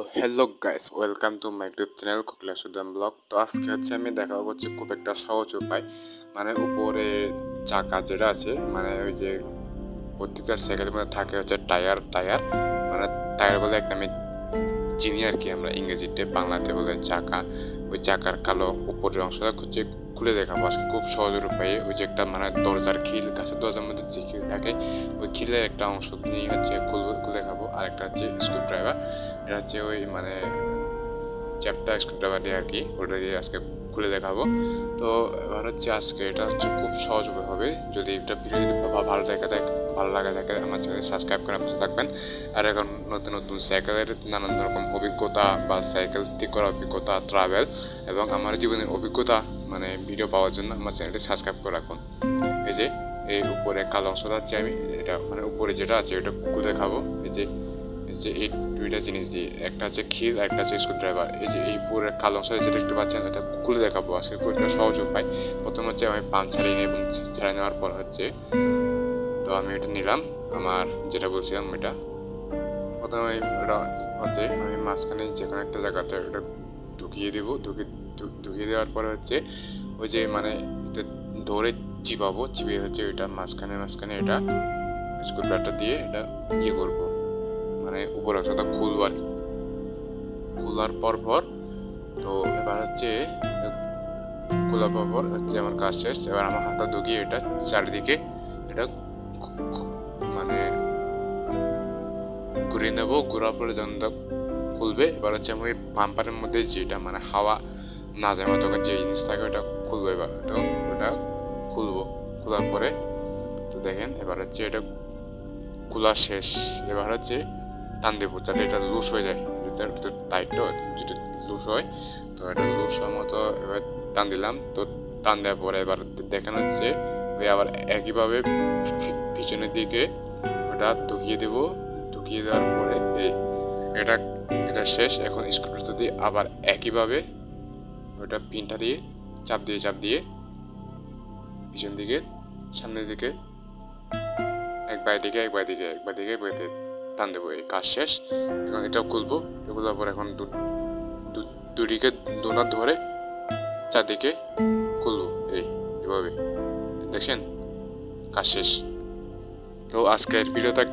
তো hello guys welcome to my YouTube channel কুকলা Sudam vlog তো আজকে হচ্ছে আমি দেখাবো হচ্ছে খুব একটা সহজ উপায় মানে উপরে চাকা যেটা আছে মানে ওই যে প্রত্যেকটা সাইকেলের মধ্যে থাকে হচ্ছে টায়ার টায়ার মানে টায়ার বলে একটা আমি চিনি আর কি, আমরা ইংরেজিতে, বাংলাতে বলে চাকা, ওই চাকার কালো উপরের অংশটা হচ্ছে খুলে দেখাবো। আজকে খুব সহজের উপায়ে ওই যে একটা মানে দরজার খিল গাছের দরজার মধ্যে যে খিল থাকে, ওই খিলের একটা অংশ নিয়ে হচ্ছে খুলে দেখাবো। আর একটা হচ্ছে স্ক্রু ড্রাইভার এটা হচ্ছে ওই মানে চ্যাপটা স্ক্রু ড্রাইভার আর কি, ওটা দিয়ে আজকে খুলে দেখাবো। তো এবার হচ্ছে আজকে এটা হচ্ছে খুব সহজ হবে। যদি এটা ভিডিও যদি ভালো দেখা দেখ ভালো লাগে থাকে, আমার চ্যানেল সাবস্ক্রাইব করে পাশে থাকবেন। আর এখন নতুন নতুন সাইকেলের নানান রকম অভিজ্ঞতা বা সাইকেল ঠিক করার অভিজ্ঞতা ট্রাভেল এবং আমার জীবনের অভিজ্ঞতা মানে ভিডিও পাওয়ার জন্য আমার চ্যানেলটি সাবস্ক্রাইব করে রাখুন। এই যে, এই উপরে কালো অংশটা হচ্ছে আমি এটা মানে উপরে যেটা আছে, ওটা খুলে খাব এই যে যে এই দুইটা জিনিস দিয়ে, একটা হচ্ছে খিল একটা হচ্ছে স্ক্রু ড্রাইভার এই যে এই পুরো কালো অংশ যেটা দেখতে পাচ্ছেন, এটা খুলে দেখাবো আজকে একটা সহজ উপায়। প্রথম হচ্ছে আমি পান ছাড়িয়ে নিই এবং ছাড়িয়ে নেওয়ার পর হচ্ছে তো আমি এটা নিলাম, আমার যেটা বলছিলাম এটা। প্রথমে ওটা হচ্ছে আমি মাঝখানে যে কোনো একটা জায়গাতে ওটা ঢুকিয়ে দেবো ঢুকিয়ে ঢুকিয়ে দেওয়ার পরে হচ্ছে ওই যে মানে ধরে চিপাবো, চিপিয়ে হচ্ছে এটা মাঝখানে মাঝখানে এটা স্ক্রুড্রাইভারটা দিয়ে এটা ইয়ে করব। মানে উপর অংশটা খুলবো। খোলার পর পর তো এবার হচ্ছে খোলার পর পর হচ্ছে আমার কাজ শেষ। এবার আমার হাতটা ঢুকিয়ে এটা চারিদিকে এটা মানে ঘুরিয়ে নেব। ঘোরার পরে যখন খুলবে, এবার হচ্ছে আমি পাম্পারের মধ্যে যেটা মানে হাওয়া না যায় মতো যে জিনিস থাকে, ওটা খুলবো এবার। তো ওটা খুলবো। খোলার পরে তো দেখেন, এবার হচ্ছে এটা খোলা শেষ। এবার হচ্ছে টান দেবো, যাতে এটা লুজ হয়ে যায়। এটা একটু টাইট তো যদি লুজ হয়, তো এটা লুজ হওয়ার মতো এবার টান দিলাম। তো টান দেওয়ার পরে এবার দেখেন হচ্ছে ওই আবার একইভাবে পিছনের দিকে ওটা ঢুকিয়ে দেবো। ঢুকিয়ে দেওয়ার পরে এটা এটা শেষ। এখন স্ক্রুটা যদি আবার একইভাবে ওটা পিনটা দিয়ে চাপ দিয়ে চাপ দিয়ে পিছন দিকে, সামনের দিকে, এক বাই দিকে, এক বাই দিকে একবার দিকে একবার দিকে। টান দেবো, এই কাজ শেষ। এবং এটাও খুলবো, এগুলো পর এখন দুদিকে দোনা ধরে চারদিকে খুলবো, এই, এভাবে। দেখছেন? কাজ শেষ। তো আজকের ভিডিওটা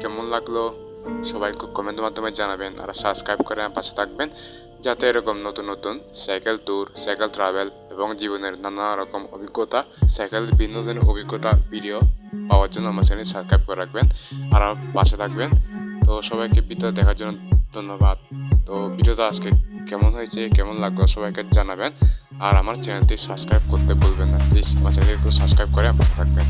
কেমন লাগল? সবাই কমেন্টের মাধ্যমে জানাবেন, আর সাবস্ক্রাইব করে পাশে থাকবেন। যাতে এরকম নতুন নতুন সাইকেল ট্যুর সাইকেল ট্রাভেল এবং জীবনের নানা রকম অভিজ্ঞতা সাইকেল বিনোদনের অভিজ্ঞতা ভিডিও পাওয়ার জন্য আমার চ্যানেল সাবস্ক্রাইব করে রাখবেন আর পাশে থাকবেন। তো সবাইকে ভিডিও দেখার জন্য ধন্যবাদ। তো ভিডিওটা আজকে কেমন হয়েছে, কেমন লাগল সবাইকে জানাবেন। আর আমার চ্যানেলটি সাবস্ক্রাইব করতে ভুলবেন না। প্লিজ আমার চ্যানেলটি একটু সাবস্ক্রাইব করে পাশে থাকবেন।